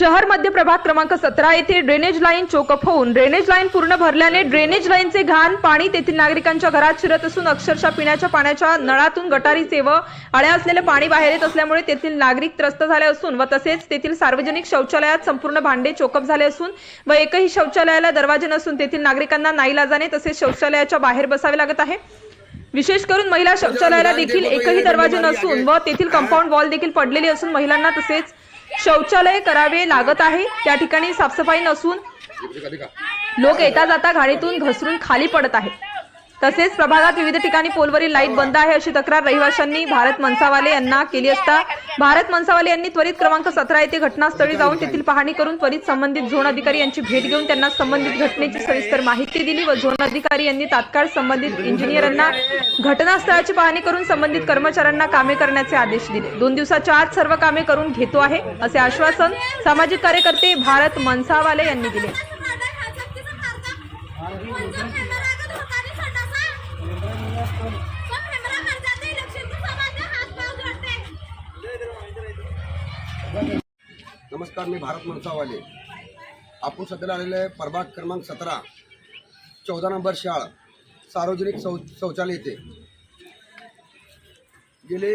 शहर मध्य प्रभाग क्रमांक सतरा येथे ड्रेनेज लाईन चोकअप होऊन ड्रेनेज लाईन पूर्ण भरल्याने ड्रेनेज लाईनचे घाण पाणी तेथील नागरिकांच्या घरात शिरत असून अक्षरशः पिण्याच्या पाण्याच्या नळातून गटारीचे व आळ्या असलेले पाणी बाहेर येत असल्यामुळे तेथील नागरिक त्रस्त झाले असून व तसेच तेथील सार्वजनिक शौचालयात संपूर्ण भांडे चोकअप झाले असून व एकही शौचालयाला दरवाजे नसून तेथील नागरिकांना नाईलाजाने तसेच शौचालयाच्या बाहेर बसावे लागत आहे. विशेष करून महिला शौचालयाला देखील एकही दरवाजे नसून व तेथील कंपाऊंड वॉल देखील पडलेली असून महिलांना तसेच शौचालय करावे लागत आहे. त्या ठिकाणी साफसफाई नसून लोक येता जाता घाणीतून घसरून खाली पडत आहेत. तसेच प्रभागात विविध ठिकाणी पोलवरील लाइट बंद आहे अशी तक्रार रहिवाशांनी भारत मनसावाले यांना केली असता भारत मनसावाले यांनी त्वरित क्रमांक सतरा येथे घटनास्थळी जाऊन तेथील पाहणी करून त्वरित संबंधित झोन अधिकारी यांची भेट घेऊन त्यांना संबंधित घटनेची सविस्तर माहिती दिली व झोन अधिकारी यांनी तात्काळ संबंधित इंजिनियरांना घटनास्थळाची पाहणी करून संबंधित कर्मचाऱ्यांना कामे करण्याचे आदेश दिले. दोन दिवसाच्या आत सर्व कामे करून घेतो आहे असे आश्वासन सामाजिक कार्यकर्ते भारत मनसावाले यांनी दिले. नमस्कार मी भारत मनसावाले. आपण सध्याला आलेले आहे प्रभाग क्रमांक सतरा चौदा नंबर शाळा सार्वजनिक शौ शौचालय येथे गेले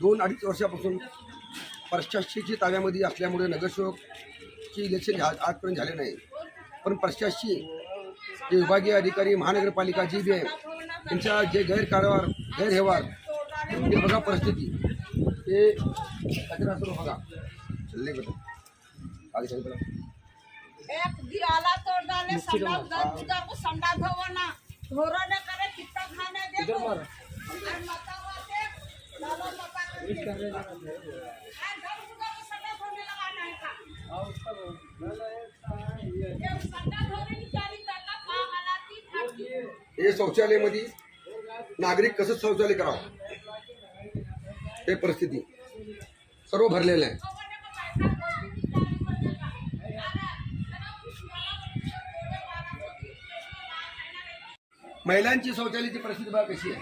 दोन अडीच वर्षापासून प्रशासकीची ताब्यामध्ये असल्यामुळे नगरसेवकची इलेक्शन झा आजपर्यंत झाले नाही. पण प्रशासकी जे विभागीय अधिकारी महानगरपालिका जी बी आहे त्यांच्या जे गैरकारवार गैरव्यवहार ते बघा परिस्थिती. ते कचरा सुरू बघा. चलने बघा आगे चल बघा एक दिवाला तोड़ डाले संडास दर उधर को संडास धोना धोरो ने करे कितना खाने देखो और माता वाते लालो माता के आ घर उधर को संडास धोने लगाना है का? ये संडास धोने की चारी तक का हालाती थाकी हे शौचालयामध्ये नागरिक कसं शौचालय करावं हे परिस्थिती। सर्व भरलेलं आहे महिलांची शौचालयाची परिस्थिती बघा कशी आहे.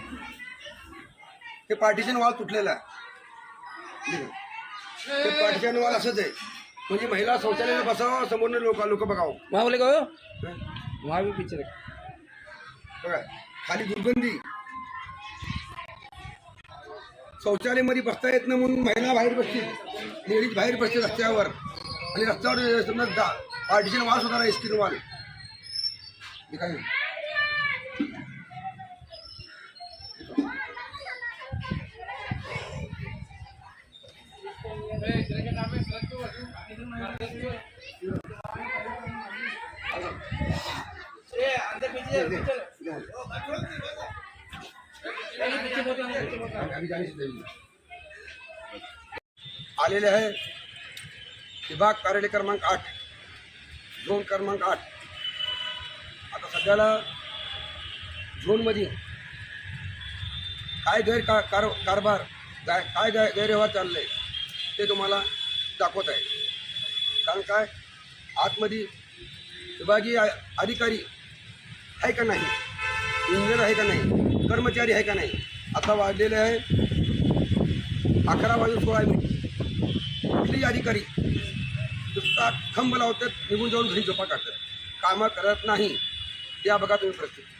हे पार्टिशन वॉल तुटलेलं आहे. ठीक आहे. ते पार्टिशन वॉल असंच आहे. म्हणजे महिला शौचालयाला बसावं समोर लोक लोक बघावं? वहाँ भी पीछे रख बघा खाली दुर्गंधी. शौचालयामध्ये बसता येत नाही म्हणून महिला बाहेर बसतील. लेडीज बाहेर बसते रस्त्यावर. आणि रस्त्यावर समजा पार्टिशन वास होणार आहे स्क्रीन वाल हे जाणीच नाही. आलेले आहे. विभाग कार्यालय क्रमांक आठ झोन क्रमांक आठ. आता सध्याला झोनमध्ये. काय गैर का कार कारभार गाय काय गाय गैरव्यवहार चाललंय ते तुम्हाला दाखवत आहे. कारण काय? आतमध्ये विभागीय अधिकारी आहे का नाही? इंजिनियर आहे का नाही? कर्मचारी आहे का नाही? आता वाढलेले आहे. अकरा वाजून सोळा मिनिट. कुठलेही अधिकारी नुसता खंब लावतात निघून जाऊन घरी झोपा काढतात. कामं करत नाही. या बघा तुम्ही परिस्थिती.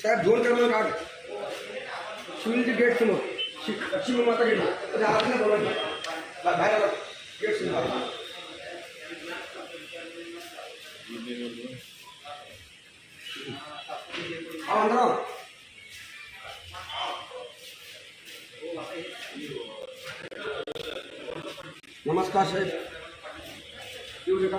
साहेब दोन क्रमांक आठ शिवजी गेट समोर शिव माता गेट त्याच्या नाही बोलायचं बाहेर गेट समोर हा नमस्कार साहेब। येऊ नका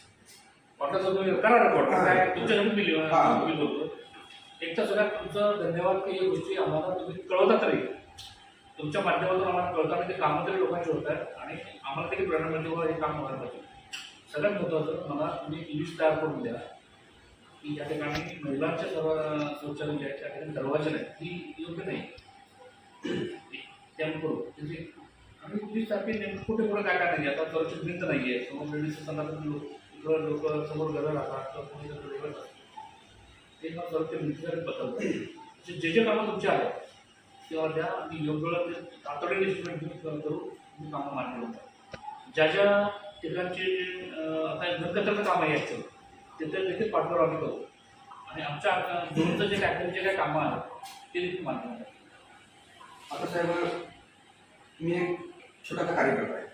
कर. वाटतं तुम्ही करा रिपोर्ट काय तुमच्याकडून दिली हा. मी बोलतो. एक तर सगळ्यात तुमचं धन्यवाद की ही गोष्टी आम्हाला तुम्ही कळवता तरी. तुमच्या माध्यमातून आम्हाला कळतं आणि ते कामं तरी लोकांची होत आहेत आणि आम्हाला तरी प्रेरणा मिळते हे काम व्हायला पाहिजे. सगळ्यात महत्त्वाचं मला तुम्ही लिस्ट तयार करून द्या की या ठिकाणी महिलांच्या सर्व शौचालय जे आहेत त्या ठिकाणी दरवाजे नाहीत ही योग्य नाही. त्यामुळे त्याची आणि लिस्ट सारखी नेमकं कुठे कुठे काय काय नाही आता सुरक्षित भिंत नाही आहे समोर लेडीजच्या संदर्भात किंवा लोक समोर गरज राहतात किंवा कोणी जर वेगळं राहतात. ते मग जर ते भिंतीसाठी बदलतात. जे जे जे कामं तुमचे आहेत तेव्हा त्या आणि योग्य ते तातडीने estimate घेऊन करू तुम्ही कामं मान्य होतात ज्या ज्या ठिकाणचे आता घरकचऱ्याचं काम आहे याचं तिथे देखील पाठवर आम्ही करू. आणि आमच्या दोनचं जे काय जे काय कामं आहेत ते देखील मान्य होतात आता साहेब मी एक छोटासा कार्यकर्ता आहे.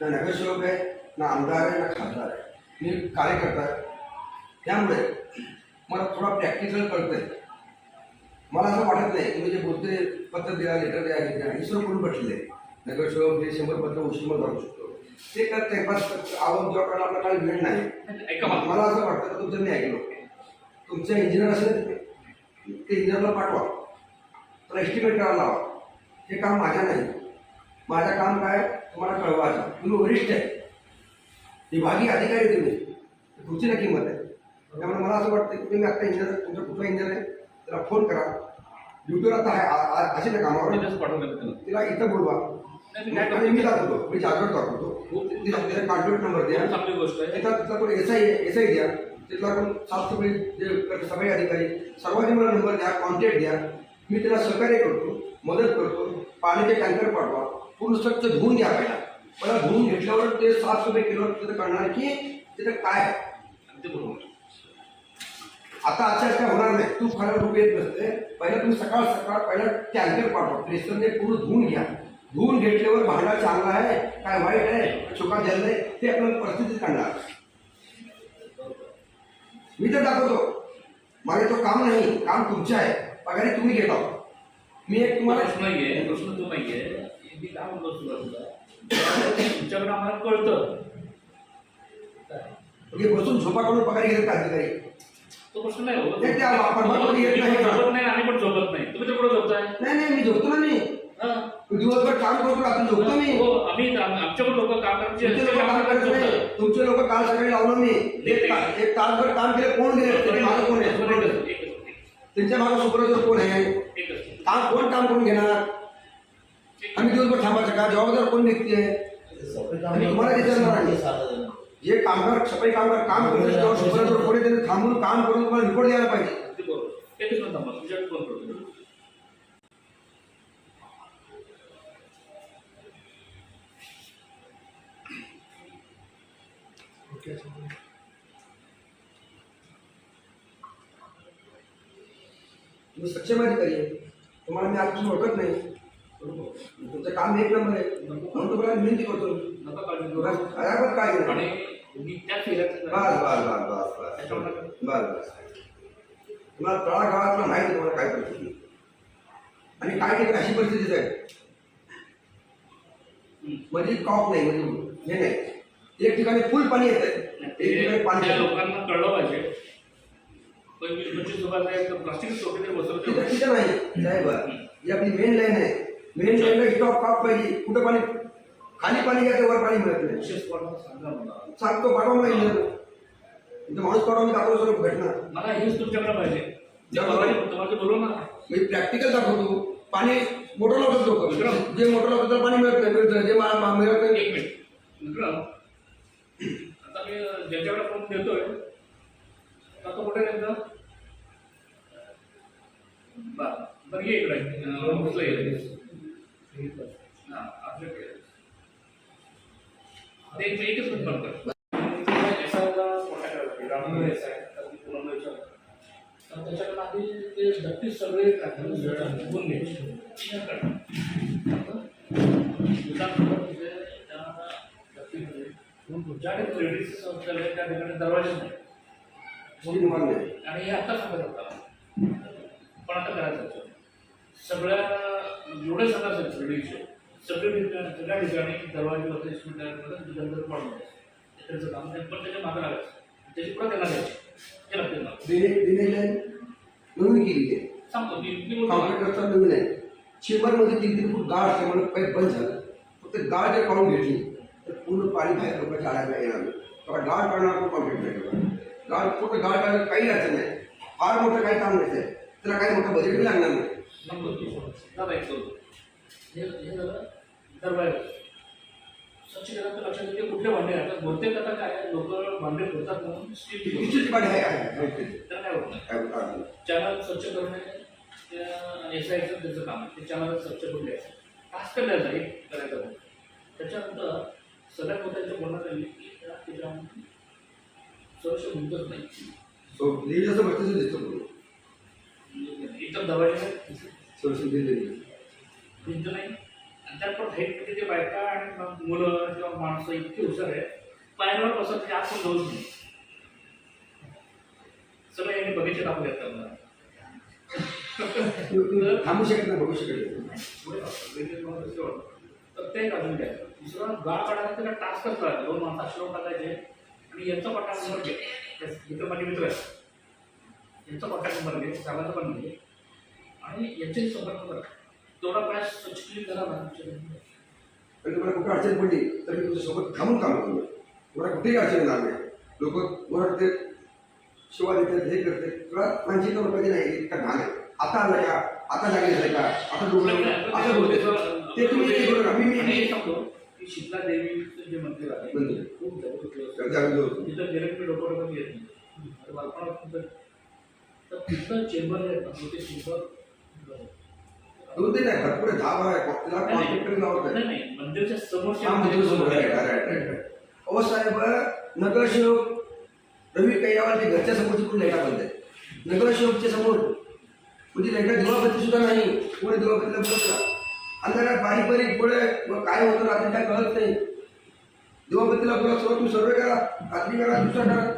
ना नगरसेवक आहे ना आमदार आहे ना खासदार आहे. मी कार्यकर्ता आहे. त्यामुळे मला थोडा प्रॅक्टिकल कळतंय. मला असं वाटत नाही तुम्ही जे बोलते पत्र द्या लेटर द्या हे द्या हे सर्व करून बसलेले आहे. नगरसेवक हे शंभर पत्र उशिमा जाऊ शकतो. ते करते बस आवक जेव्हा करायला आपला काही वेळ नाही. ऐका मला. असं वाटतं तुमचं मी ऐकलं तुमच्या इंजिनियर असेल ते इंजिनियरला पाठवा. तर एस्टिमेट करायला लावा. हे काम माझ्या नाही. माझं काम काय तुम्हाला कळवायचं. तुम्ही वरिष्ठ आहे. विभागीय अधिकारी तुम्ही तुमची ना किंमत आहे. त्यामुळे मला असं वाटतं की तुम्ही आता इंजिनियर तुमचा कुठला इंजिनियर आहे त्याला फोन करा. ड्युटीवर आता आहे असेल ना कामावर. तिला इथं बोलवा. आणि मी दाखवतो. मी जागृत दाखवतो तिला तिला कॉन्टॅक्ट नंबर द्या. चांगली गोष्ट आहे. तिथला तिथला कोण एस आय एस आय द्या. तिथला कोण साफसफाई जे सफाई अधिकारी सर्वांनी मला नंबर द्या कॉन्टॅक्ट द्या. मी त्याला सहकार्य करतो मदत करतो. पाण्याचे टँकर पाठवा. पूर्ण स्वच्छ धुवून घ्या पहिला. पहिला धुवून घेतल्यावर ते साफसफाई केल्यावर तिथं कळणार की तिथं काय आहे. अगदी बरोबर. आता आजच्या काय होणार नाही. तू खरं रूप येत नसते पहिला तुम्ही सकाळ सकाळ पहिला टँकर पाठवा. प्रेसरने पूर्ण धुवून घ्या. धुवून घेतल्यावर भांडा चांगला आहे काय वाईट आहे चुका झालं आहे ते आपल्याला परिस्थितीत काढणार. मी तर दाखवतो. माझे तो काम नाही काम तुमचे आहे. पगारी तुम्ही घेत. आहोत मी एक तुम्हाला प्रश्न नाहीये प्रश्न तो नाहीये. मी काय म्हणतो सुरुवातीला? तुमच्याकडे आम्हाला कळतं. हे बसून झोपा काढून पगार घेतात का अधिकारी. तो प्रश्न नाही हो नाही, ते आपण बरोबर येत नाही. झोपत नाही आम्ही पण झोपत नाही. तुम्ही तर कुठं झोपताय. नाही नाही मी झोपतो ना मी. हा. दिवसभर काम करतो रात्री झोपतो मी. हो आम्ही आम- आमच्याकडे लोक काम तुमचे लोक काम करत नाही. तुमचे लोक काल सकाळी लावलं मी. एक ता- एक तासभर काम केलं कोण गेले? त्याचे मागं कोण आहे. त्यांच्या मागं सुपरवायझर कोण आहे? काम कोण काम करून घेणार? आम्ही दिवसभर थांबायचं का जबाबदार कोण व्यक्ती आहे आणि तुम्हाला विचारणार आहे. जे कामगार सफ़ाई कामगार काम करतात तेव्हा सुपरवायझर कोणी त्यांनी थांबून काम करून तुम्हाला रिपोर्ट द्यायला पाहिजे करतो तुम्ही सक्षम अधिकारी तुम्हाला मी आजपासून ओळखत नाही। तुमचं काम एक नंबर आहे. म्हणून तुम्हाला मी विनंती करतो. नका काळजी करू. बस, अजिबात काय. आणि मी त्या फेऱ्यात बस बस बस बस बस. त्याच्यामुळे बस बस. तुम्हाला तळागाळातलं माहिती तुम्हाला काय परिस्थिती? आणि काय अशी परिस्थिती आहे. म्हणजे कॉक नाही म्हणजे हे नाही. एक ठिकाणी फुल पाणी येत आहे. एक ठिकाणी पाणी त्या. लोकांना कळलं पाहिजे. पण वीस पंचवीस एक प्लास्टिक टोपी तरी बसवलं तिथं तेवढं. तिथं नाही. साहेब ही आपली मेन लाईन आहे. मेन लाईनला स्टॉप कॉक पाहिजे कुठं पाणी खाली पाणी घ्यायचं वर पाणी मिळत नाही. मला. सांगतो पाठवा मला इंजिनियर इथं माणूस पाठवा मी दाखवतो सर्व घटना मला हेच तुमच्याकडे पाहिजे. ते बोलव ना. मी प्रॅक्टिकल दाखवतो. पाणी मोटर लावतात लोक जे मोटर लावतात त्याला पाणी मिळत नाही. मिळतं जे मा- मा- मिळत नाही. एक मिनिट. आता मी ज्याच्याकडे फोन देतोय आता कुठे नेमकं? बरं. बरं ये इकडे. अं, कुठलं ये हां आपल्याकडे ते एक- एकच मिनिट बंद कर एसआयला contact करायला पाहिजे. रामनगर एसआय, तर मी पुन्हा विचारतो. तर त्याच्याकडे आधी ते नक्कीच सगळे बघून घ्यायचे ज्या ठिकाणी लेडीज शौचालय त्या ठिकाणी दरवाजेच नाही कोणी तुम्हाला नाही आणि हे आता सांगत होता पण आता करायचं होतं. सगळ्या एवढे सगळं असेल सगळे विषय सगळे सगळ्या ठिकाणी दरवाजे वगैरे सुविधा पडून त्याचं काम ते पण त्याच्यामागे लागायचं. त्याची पुढे त्यांना द्यायची नवीन केली आहे सांगतो मी रस्ता नवीन आहे. चेंबरमध्ये तीन तीन फूट गाळ असल्यामुळे पाईप बंद झालं. फक्त गाळ जर काढून घेतली तर पूर्ण पाणी बाहेर लोकांच्या आडायला येणार नाही. तेव्हा गाळ काढणार पण कॉन्क्रीट नाही गाळ फक्त गाळ काढणं काही अडचण नाही. फार मोठं काही काम नाही. त्याला काही मोठं बजेट लागणार नाही. सांगतो मी एक हे हे झालं दरवाजे स्वच्छ केलं लक्षात येते कुठले भांडे राहतात बहुतेक आता काय लोक भांडे करतात म्हणून स्टील तर काय होत काय चॅनल स्वच्छ करणे एस आयचं त्याचं काम आहे ते चॅनल स्वच्छ करून द्यायचं टास्क एक करायचं त्याच्यानंतर सगळ्यात मोठ्याच्या बोलण्यात आली की त्या त्याच्यामध्ये सुरक्षा नाही सो दिसतो एकदम इतर सोल्युशन दिलेली भिंत नाही. आणि त्यात पण हेट म्हणजे ते बायका आणि मुलं किंवा माणसं इतकी हुशार आहे पायावर बसत ते आज पण जाऊच नाही. सगळं यांनी बगीचे टाकू देतात मला थांबू शकत नाही बघू शकत नाही. तर ते काढून घ्यायचं दुसरं गाळ काढायला त्याला टास्कच राहतो दोन माणसं अशी टाकायचे आणि यांचा पट्टा नंबर घे. मित्र माझे मित्र. आहेत यांचा पट्टा नंबर घे सागाचा पण घे. आणि यांचे संपर्क करा तेवढा प्रयास क्लीन करा पण तुम्हाला कुठं अडचण पडली तर मी तुमच्यासोबत थांबून काम करतो तुम्हाला कुठेही अडचण नाही. लोक ओरडते शिवा देतात हे करते तुला मानसिक लोकांची नाही इतका घाण आहे. आता आला का आता लागले झाले का? आता डोकं असं बोलते. ते तुम्ही. मी मी- आणि मी सांगतो की शीतला देवीचं जे मंदिर आहे मंदिर. खूप जागेवर होतो. तिथं गेलं की डोकं येत नाही. आणि बालपणात तर तिथं चेंबर आहे ना, ते चेंबर दोन नाही भरपूर आहे. दहा बारा आहे त्याला. कॉन्ट्रॅक्टर लावत आहे नाही नाही. मंदिरच्या समोरच्या हा, मंदिर समोर आहे. right, right, right, right. अहो साहेब नगरसेवक रवी कैयावालच्या घरच्या समोरची पण लाईटा बंद आहे नगरसेवकच्या समोर. म्हणजे लाईटा दिवाबत्ती सुद्धा नाही. कोणी दिवाबत्तीला बोलत अंधारात बारीक बारीक पुढे काय होतं रात्री काय कळत नाही. दिवाबत्तीला बोला सर्व तुम्ही सर्वे करा. रात्री करा दुसरा करा.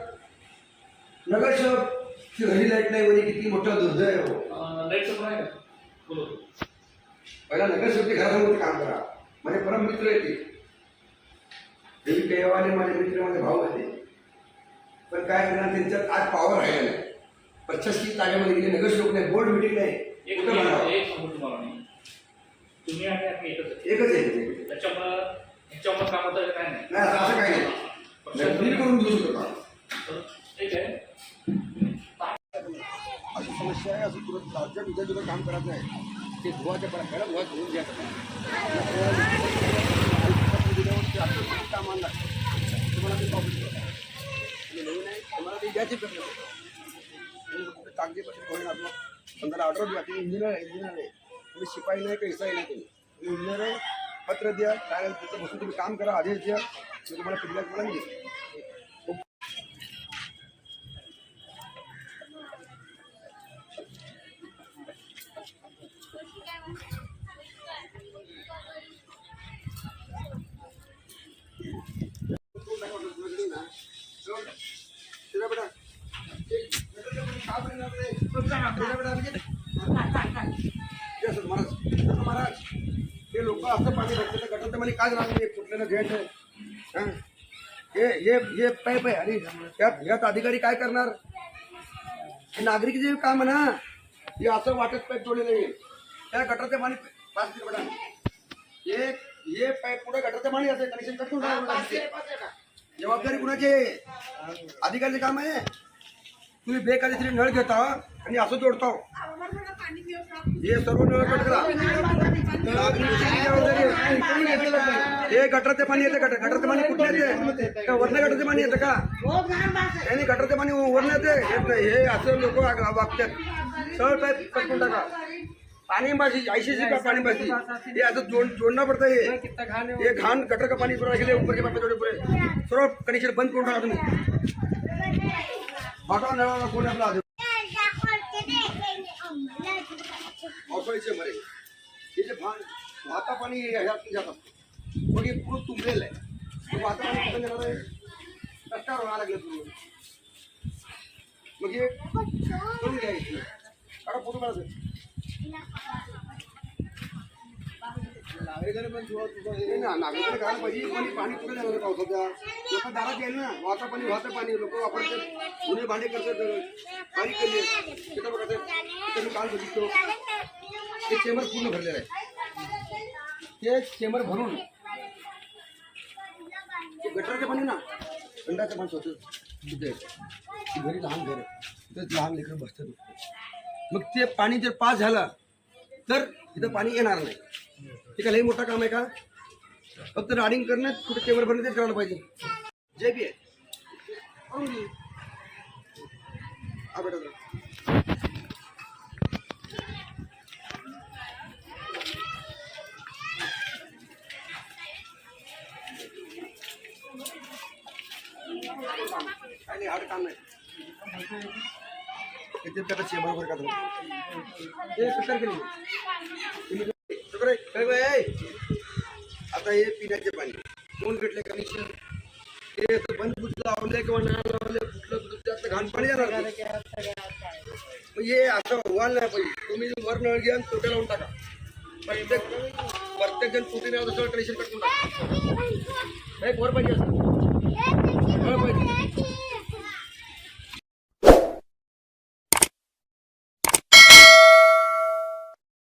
नगरसेवक घरी लाइट नाही म्हणजे किती मोठं दुर्दैव. आहे. लाइट समोर आहे का? पहिला नगरसेवकच्या घरासमोर काम करा. माझे परम मित्र आहेत ते. देवी कैवाले माझे मित्र माझे भाऊ होते पण काय करणार त्यांच्यात आज पॉवर राहिला नाही. पच्चासी जागेमध्ये गेले. नगरसेवक नाही बोर्ड मिटिंग नाही. कुठं म्हणावं? एक सांगू तुम्हाला मी. तुम्ही आणि आम्ही एकच आहे. एकच आहे ते. त्याच्यामुळं ह्याच्यामुळं काम होतं काय नाही? नाही असं काही नाही. करून देऊ शकतो राज्यात तुला काम करायचं आहे ते धुवाच्या पहिला धुवा धुवून घ्या काम आणला तुम्हाला ते प्रॉब्लेम नवीन आहे. तुम्हाला ते द्यायचे कागदी पत्र होईल आपलं समजा ऑर्डर द्या तुम्ही इंजिनियर आहे इंजिनियर आहे तुम्ही शिपाई नाही काही इसाई नाही तुम्ही तुम्ही इंजिनियर आहे पत्र द्या काय तिथं बसून तुम्ही काम करा आदेश द्या. तुम्हाला फीडबॅक मला मिळेल गटर पाणी काय लागले कुठल्याला घ्यायचं? हां? हे हे हे पाईप आहे आणि त्यात ह्यात अधिकारी काय करणार? हे नागरिक जे काम ना? हे असं वाटत पाईप जोडलेलं आहे. त्या गटरचे पाणी पाच मिनिट बघा. हे हे पाईप पुढे गटरचे पाणी असं कनेक्शन करून जबाबदारी कुणाची? अधिकारीचे काम आहे? तुम्ही बेकायदेशीर नळ घेता आणि असं जोडता हे सर्व नळ कट करा. हे गटरचे पाणी येते गटर गटरचे पाणी कुठे येते? का वरण गटरचे पाणी येतं का? नाही गटरचे पाणी वरण येते. येत नाही हे असं लोक वागतात. सरळ पाईप पटकून टाका. पानी बाजी ऐसी पाणी का पानी बाजी ये ऐसा जोड़ जोड़ना पड़ता है. ये घान गटर का पानी पूरा के ऊपर के पाइप जोड़े पूरे. सर्व कनेक्शन बंद करून टाका तुम्ही. हटाव नळाला कोण आपला आधी पावसाळीचे मरे हे जे भान वाता पाणी ह्यात जात असतं मग हे पूर्ण तुंबलेलं आहे मग वाता पाणी कुठं जाणार आहे रस्त्यावर व्हायला लागले पूर्ण मग हे करून घ्यायची काढा फोटो काढायचं नाही ना, नागरिकांनी करायला पाहिजे. पण पाणी कुठे जाणार आहे पावसाच्या लोक दारात येईल ना. वाहतं पाणी वाहतं पाणी. लोक वापरतात जुने भांडे करतात पाणी कमी तिथं बघा तिथं मी काल बघितलो. ते चेंबर पूर्ण भरलेलं आहे. ते चेंबर भरून ते गटराचे पाणी ना. थंडाचं पाणी स्वतः तिथे घरी लहान घर आहे. तिथं लहान लेकरं बसतात. नुसतं. मग ते पाणी जर पास झालं तर तिथं पाणी येणार नाही. ते काय लई काम आहे का। फक्त राडिंग करणं कुठे टेबल भरणं तेच करायला पाहिजे। जे घे. हा बेटा हार्ड काम नाही किती त्याला चेंबर वगैरे का तुम्ही? हे केली आता हे पिण्याचे पाणी. कोण भेटले कनेक्शन हे आता बंद बुज लावले किंवा नाही लावले कुठलं कुठलं जास्त घाण पाणी जाणार नाही. हे असं व्हायला नाही पाहिजे. तुम्ही वर नळ घ्या आणि तोट्या लावून टाका. प्रत्येक प्रत्येक जण तुटी नाही तसं कनेक्शन कटून टाका. एक वर पाहिजे असं.